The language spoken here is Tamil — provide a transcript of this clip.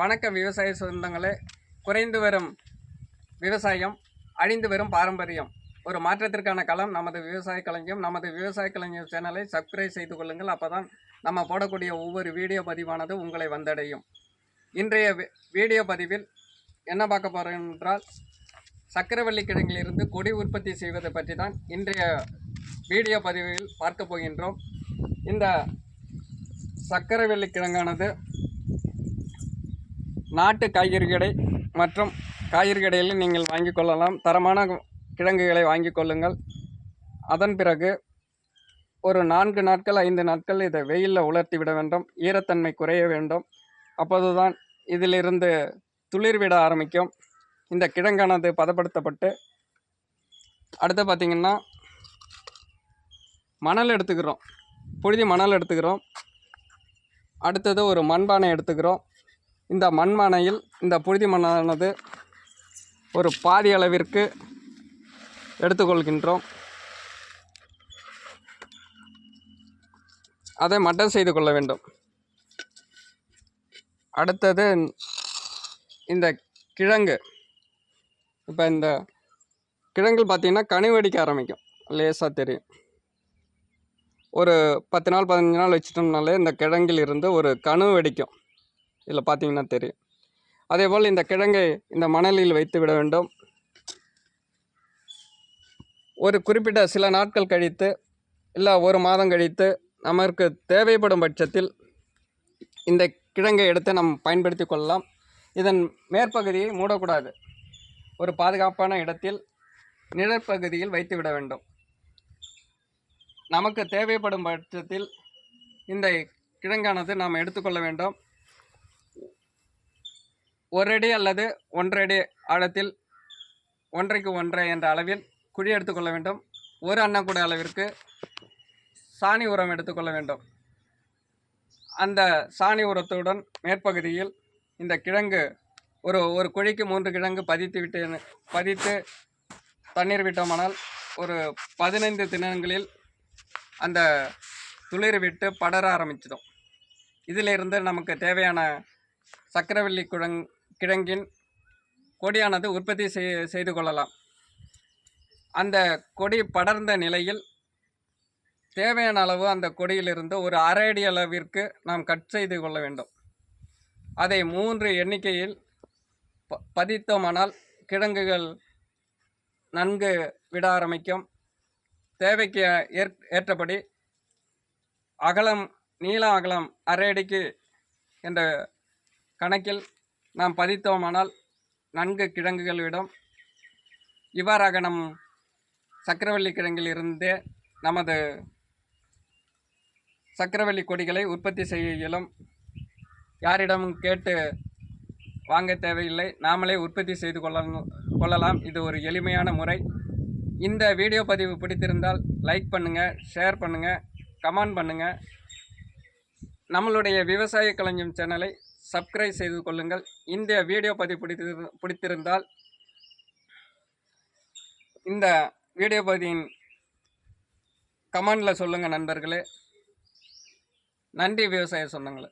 வணக்கம் விவசாய சொந்தங்களே. குறைந்து வரும் விவசாயம் அழிந்து வரும் பாரம்பரியம். ஒரு மாற்றத்திற்கான களம் நமது விவசாய கலைஞம் நமது விவசாய கலைஞர் சேனலை சப்ஸ்கிரைப் செய்து கொள்ளுங்கள். அப்போதான் நம்ம போடக்கூடிய ஒவ்வொரு வீடியோ பதிவானது உங்களை வந்தடையும். இன்றைய வீடியோ பதிவில் என்ன பார்க்க போகிறோம் என்றால் சக்கரவள்ளி கிழங்கிலிருந்து கொடி உற்பத்தி செய்வதை பற்றி தான் இன்றைய வீடியோ பதிவில் பார்க்க போகின்றோம். இந்த சக்கரவள்ளி கிழங்கானது நாட்டு காய்கறி கடை மற்றும் காய்கறி கடையில் நீங்கள் வாங்கி கொள்ளலாம். தரமான கிழங்குகளை வாங்கி கொள்ளுங்கள். அதன் பிறகு ஒரு நான்கு நாட்கள் ஐந்து நாட்கள் இதை வெயிலில் உலர்த்தி விட வேண்டும். ஈரத்தன்மை குறைய வேண்டும். அப்போதுதான் இதிலிருந்து துளிர் விட ஆரம்பிக்கும். இந்த கிழங்கானது பதப்படுத்தப்பட்டு அடுத்து பார்த்திங்கன்னா மணல் எடுத்துக்கிறோம். புழுதி மணல் எடுத்துக்கிறோம். அடுத்தது ஒரு மண்பானை எடுத்துக்கிறோம். இந்த மண்மனையில் இந்த புழுதி மண்ணானது ஒரு பாதி அளவிற்கு எடுத்துக்கொள்கின்றோம். அதை மட்டம் செய்து கொள்ள வேண்டும். அடுத்தது இந்த கிழங்கு. இப்போ இந்த கிழங்கு பார்த்திங்கன்னா கனி வெடிக்க ஆரம்பிக்கும். லேசாக தெரியும். ஒரு பத்து நாள் பதினஞ்சு நாள் வச்சிட்டோம்னாலே இந்த கிழங்கில் இருந்து ஒரு கனு வெடிக்கும். இதில் பார்த்தீங்கன்னா தெரியும். அதேபோல் இந்த கிழங்கை இந்த மணலில் வைத்து விட வேண்டும். ஒரு குறிப்பிட்ட சில நாட்கள் கழித்து இல்லை ஒரு மாதம் கழித்து நமக்கு தேவைப்படும் பட்சத்தில் இந்த கிழங்கை எடுத்து நாம் பயன்படுத்தி கொள்ளலாம். இதன் மேற்பகுதியை மூடக்கூடாது. ஒரு பாதுகாப்பான இடத்தில் நிழற்பகுதியில் வைத்து விட வேண்டும். நமக்கு தேவைப்படும் பட்சத்தில் இந்த கிழங்கானது நாம் எடுத்துக்கொள்ள வேண்டும். ஒரு அடி அல்லது ஒன்றடி ஆழத்தில் ஒன்றைக்கு ஒன்றரை என்ற அளவில் குழி எடுத்துக்கொள்ள வேண்டும். ஒரு அன்னக்கூட அளவிற்கு சாணி உரம் எடுத்துக்கொள்ள வேண்டும். அந்த சாணி உரத்துடன் மேற்பகுதியில் இந்த கிழங்கு ஒரு ஒரு குழிக்கு மூன்று கிழங்கு பதித்து விட்டு பதித்து தண்ணீர் விட்டோமானால் ஒரு பதினைந்து தினங்களில் அந்த துளிர் விட்டு படர ஆரம்பிச்சிடும். இதிலிருந்து நமக்கு தேவையான சக்கரவள்ளி குழங் கிழங்கின் கொடியானது உற்பத்தி செய் செய்து கொள்ளலாம். அந்த கொடி படர்ந்த நிலையில் தேவையான அளவு அந்த கொடியிலிருந்து ஒரு அரை அடி அளவிற்கு நாம் கட் செய்து கொள்ள வேண்டும். அதை மூன்று எண்ணிக்கையில் ப பதித்தோமானால் கிழங்குகள் நன்கு விட ஆரம்பிக்கும். தேவைக்கு ஏற் ஏற்றபடி அகலம் நீள அகலம் அரை அடிக்கு என்ற கணக்கில் நாம் பதித்தோமானால் நன்கு கிழங்குகள் விடும் இவ்வாறாக நம் சக்கரவள்ளி கிழங்கில் இருந்தே நமது சக்கரவள்ளி கொடிகளை உற்பத்தி செய்ய இயலும் யாரிடமும் கேட்டு வாங்க தேவையில்லை. நாமளே உற்பத்தி செய்து கொள்ள கொள்ளலாம். இது ஒரு எளிமையான முறை. இந்த வீடியோ பதிவு பிடித்திருந்தால் லைக் பண்ணுங்கள் ஷேர் பண்ணுங்கள் கமெண்ட் பண்ணுங்கள் நம்மளுடைய விவசாய களஞ்சியம் சேனலை சப்ஸ்கிரைப் செய்து கொள்ளுங்கள். இந்த வீடியோ பதிவு பிடித்திரு பிடித்திருந்தால் இந்த வீடியோ பதிவின் கமெண்டில் சொல்லுங்கள் நண்பர்களே. நன்றி விவசாய சொந்தங்களே.